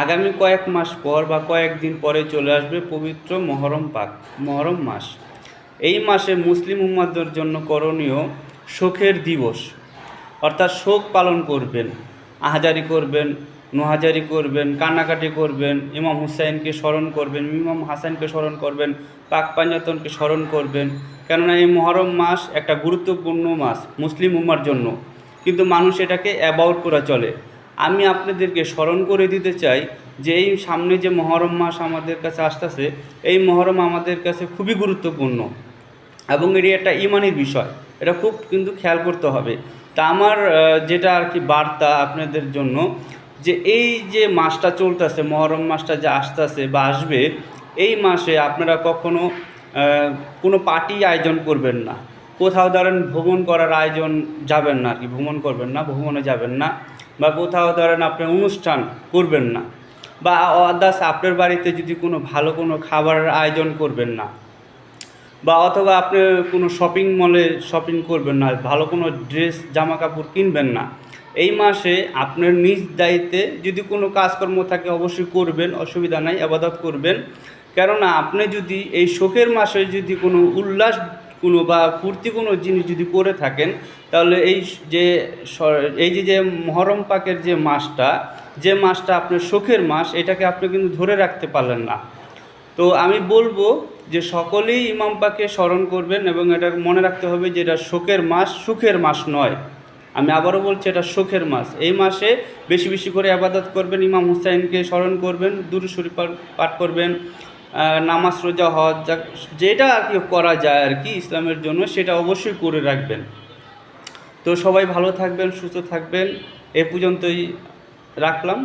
আগামী কয়েক মাস পর বা কয়েকদিন পরে চলে আসবে পবিত্র মহরম পাক, মহরম মাস। এই মাসে মুসলিম উম্মাদের জন্য করণীয় শোকের দিবস। অর্থাৎ শোক পালন করবেন, আহাজারি করবেন, নোহাজারি করবেন, কান্নাকাটি করবেন, ইমাম হুসাইনকে স্মরণ করবেন, ইমাম হাসানকে স্মরণ করবেন, পাক পাঞ্জাতনকে স্মরণ করবেন। কেননা এই মহরম মাস একটা গুরুত্বপূর্ণ মাস মুসলিম উম্মার জন্য। কিন্তু মানুষ এটাকে অ্যাবাউট করে চলে। আমি আপনাদেরকে স্মরণ করে দিতে চাই যে এই সামনে যে মহরম মাস আমাদের কাছে আসতেছে, এই মহরম আমাদের কাছে খুবই গুরুত্বপূর্ণ এবং এটি একটা ইমানের বিষয়। এটা খুব কিন্তু খেয়াল করতে হবে। তা আমার যেটা আর কি বার্তা আপনাদের জন্য যে এই যে মাসটা চলতেছে, মহরম মাসটা যে আসতেছে বা আসবে, এই মাসে আপনারা কখনো কোনো পার্টি আয়োজন করবেন না। কোথাও ধরেন ভ্রমণ করার আয়োজন যাবেন না আর কি ভ্রমণ করবেন না ভ্রমণে যাবেন না। বা কোথাও ধরেন আপনি অনুষ্ঠান করবেন না বা আদার্স আপনার বাড়িতে যদি কোনো ভালো কোনো খাবারের আয়োজন করবেন না বা অথবা আপনি কোনো শপিং মলে শপিং করবেন না, ভালো কোনো ড্রেস জামা কাপড় কিনবেন না, এই মাসে আপনার নিজ দায়িত্বে যদি কোনো কাজকর্ম থাকে অবশ্যই করবেন, অসুবিধা নাই, আবাদত করবেন। কেননা আপনি যদি এই শোকের মাসে যদি কোনো উল্লাস কোনো বা ফুর্তি কোনো জিনিস যদি করে থাকেন, তাহলে এই যে এই যে যে মহরম পাকের যে মাসটা যে মাসটা আপনার শোকের মাস, এটাকে আপনি কিন্তু ধরে রাখতে পারলেন না। তো আমি বলব যে সকলেই ইমাম পাকে স্মরণ করবেন এবং এটা মনে রাখতে হবে যে এটা শোকের মাস, সুখের মাস নয়। আমি আবারও বলছি, এটা শোকের মাস। এই মাসে বেশি বেশি করে আবাদত করবেন, ইমাম হুসাইনকে স্মরণ করবেন দুরুশরী পাঠ করবেন। নামাজ, রোজা, হজ যেটা আর কি করা যায় আর কি ইসলামের জন্য, সেটা অবশ্যই করে রাখবেন। তো সবাই ভালো থাকবেন, সুস্থ থাকবেন, এ পর্যন্তই রাখলাম।